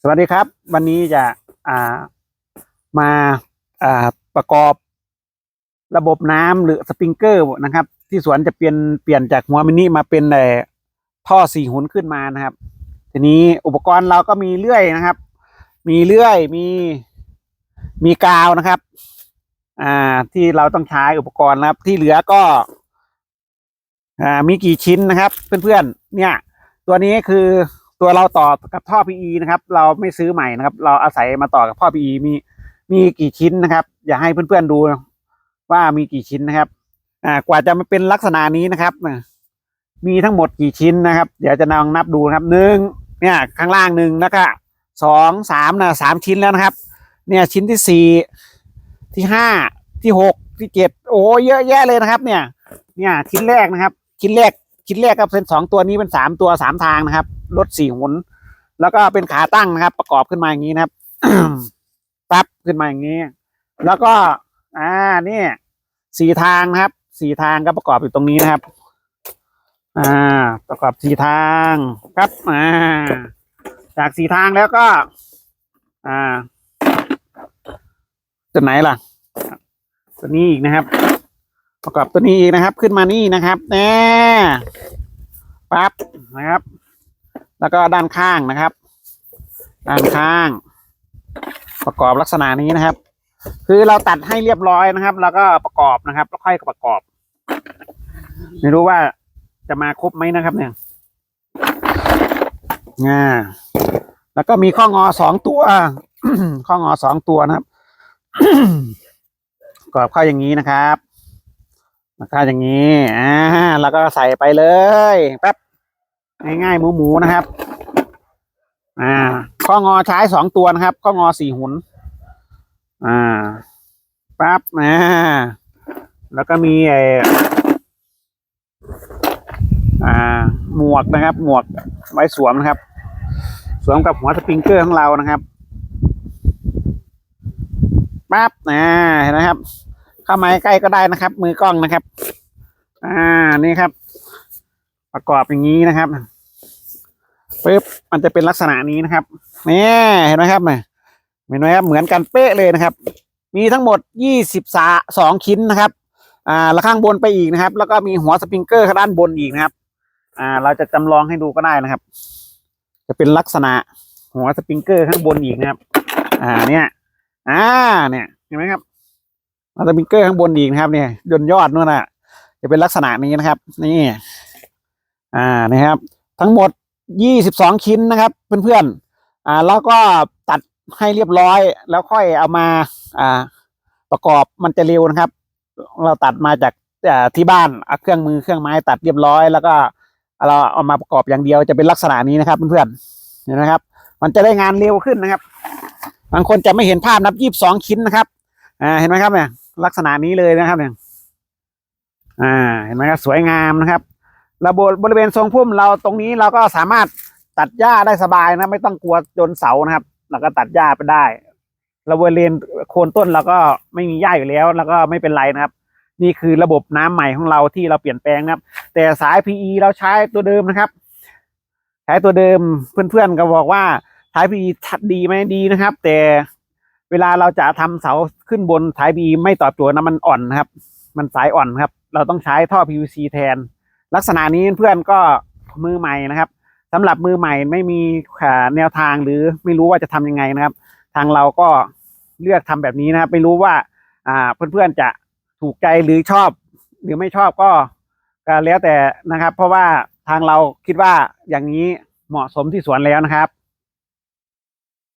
สวัสดีครับ วันนี้จะอ่ามาอ่าประกอบระบบน้ำหรือสปริงเกอร์นะครับ ที่สวนจะเปลี่ยนเปลี่ยนจากหัวมินิมาเป็นเอ่ท่อสี่หุนขึ้นมานะครับ ทีนี้อุปกรณ์เราก็มีเลื่อยนะครับ มีเลื่อยมีมีกาวนะครับ อ่าที่เราต้องใช้อุปกรณ์นะครับ ที่เหลือก็ อ่ามีกี่ชิ้นนะครับ เพื่อนๆเนี่ย ตัวนี้คือ ตัวเราต่อกับท่อ PE นะครับ เราไม่ซื้อใหม่นะครับ เราอาศัยมาต่อกับท่อ PE มีมีกี่ชิ้นนะครับ อย่าให้เพื่อนๆดูว่ามีกี่ชิ้นนะครับ อ่ากว่าจะมาเป็นลักษณะนี้นะครับ มีทั้งหมดกี่ชิ้นนะครับ เดี๋ยวจะลองนับดูนะครับหนึ่งเนี่ยข้างล่างหนึ่งแล้วก็สองสามนะสามชิ้นแล้วนะครับ เนี่ยชิ้นที่สี่ที่ห้าที่หกที่เจ็ดโอ้เยอะแยะเลยนะครับ เนี่ย เนี่ยชิ้นแรกนะครับ ชิ้นแรกชิ้นแรกก็เป็นสองตัวนี้เป็นสามตัวสามทางนะครับ รถสี่หุน แล้วก็เป็นขาตั้งนะครับ ประกอบขึ้นมาอย่างนี้นะครับปั๊บขึ้นมาอย่างนี้ แล้วก็ อ่านี่สี่ทางนะครับสี่ทางก็ประกอบอยู่ตรงนี้นะครับ อ่า ประกอบสี่ทางครับ อ่า จากสี่ทางแล้วก็ อ่าตัวไหนล่ะ ตัวนี้อีกนะครับ ประกอบตัวนี้อีกนะครับ ขึ้นมานี่นะครับแน่ปั๊บนะครับ แล้วก็ด้านข้างนะครับ ด้านข้าง ประกอบลักษณะนี้นะครับ คือเราตัดให้เรียบร้อยนะครับ แล้วก็ประกอบนะครับ แล้วค่อยประกอบ ไม่รู้ว่าจะมาครบไหมนะครับ เนี่ยอ่าแล้วก็มีข้องอสองตัวข้องอสองตัวนะครับประกอบเข้าอย่างนี้นะครับราคาอย่างนี้อ่าแล้วก็ใส่ไปเลยแป๊บ ง่ายๆหมูหมูๆนะครับ อ่า ข้องอใช้สองตัวนะครับ ข้องอสี่หุน อ่าปั๊บอ่าแล้วก็มีไออ่า หมวกนะครับ หมวกไว้สวมนะครับ สวมกับหัวสปริงเกอร์ของเรานะครับปั๊บอ่าเห็นไหมครับ เข้ามาใกล้ก็ได้นะครับ มือกล้องนะครับ อ่า นี่ครับ ประกอบอย่างนี้นะครับปึ๊บมันจะเป็นลักษณะนี้นะครับนี่เห็นไหมครับเนี่ยเห็นไหมครับเหมือนกันเป๊ะเลยนะครับ มีทั้งหมดยี่สิบสองชิ้นนะครับ อ่าแล้วข้างบนไปอีกนะครับ แล้วก็มีหัวสปริงเกอร์ข้างด้านบนอีกนะครับ อ่า เราจะจำลองให้ดูก็ได้นะครับ จะเป็นลักษณะหัวสปริงเกอร์ข้างบนอีกนะครับ อ่าเนี่ย อ่าเนี่ยเห็นไหมครับมาสปริงเกอร์ข้างบนอีกนะครับ เนี่ยยนยอดนู่นน่ะ จะเป็นลักษณะนี้นะครับ นี่ อ่านะครับ ทั้งหมดยี่สิบสองชิ้นนะครับ เพื่อนๆอ่าแล้วก็ตัดให้เรียบร้อย แล้วค่อยเอามาอ่าประกอบมันจะเร็วนะครับ เราตัดมาจากที่บ้านเอาเครื่องมือเครื่องไม้ตัดเรียบร้อย แล้วก็เราเอามาประกอบอย่างเดียวจะเป็นลักษณะนี้นะครับเพื่อนๆเห็นไหมครับ มันจะได้งานเร็วขึ้นนะครับ บางคนจะไม่เห็นภาพนับยี่สิบสองชิ้นนะครับอ่าเห็นไหมครับเนี่ยลักษณะนี้เลยนะครับเนี่ยอ่าเห็นไหมครับสวยงามนะครับ ระบบบริเวณทรงพุ่มเราตรงนี้เราก็สามารถตัดหญ้าได้สบายนะ ไม่ต้องกลัวโดนเสานะครับเราก็ตัดหญ้าไปได้ระบริเวณโคนต้นเราก็ไม่มีหญ้าอยู่แล้ว แล้วก็ไม่เป็นไรนะครับ นี่คือระบบน้ำใหม่ของเราที่เราเปลี่ยนแปลงนะครับ แต่สาย PE เราใช้ตัวเดิมนะครับใช้ตัวเดิมเพื่อนๆก็บอกว่าสาย PE ทัดดีไหมดีนะครับ แต่เวลาเราจะทำเสาขึ้นบนสาย PE ไม่ตอบโจทย์นะมันอ่อนนะครับ มันสายอ่อนครับ เราต้องใช้ท่อ PVC แทน ลักษณะนี้เพื่อนก็มือใหม่นะครับสำหรับมือใหม่ไม่มีแนวทางหรือไม่รู้ว่าจะทำยังไงนะครับ ทางเราก็เลือกทำแบบนี้นะครับ ไม่รู้ว่าอ่าเพื่อนๆจะถูกใจหรือชอบ หรือไม่ชอบก็ก็แล้วแต่นะครับ เพราะว่าทางเราคิดว่าอย่างนี้เหมาะสมที่สวนแล้วนะครับ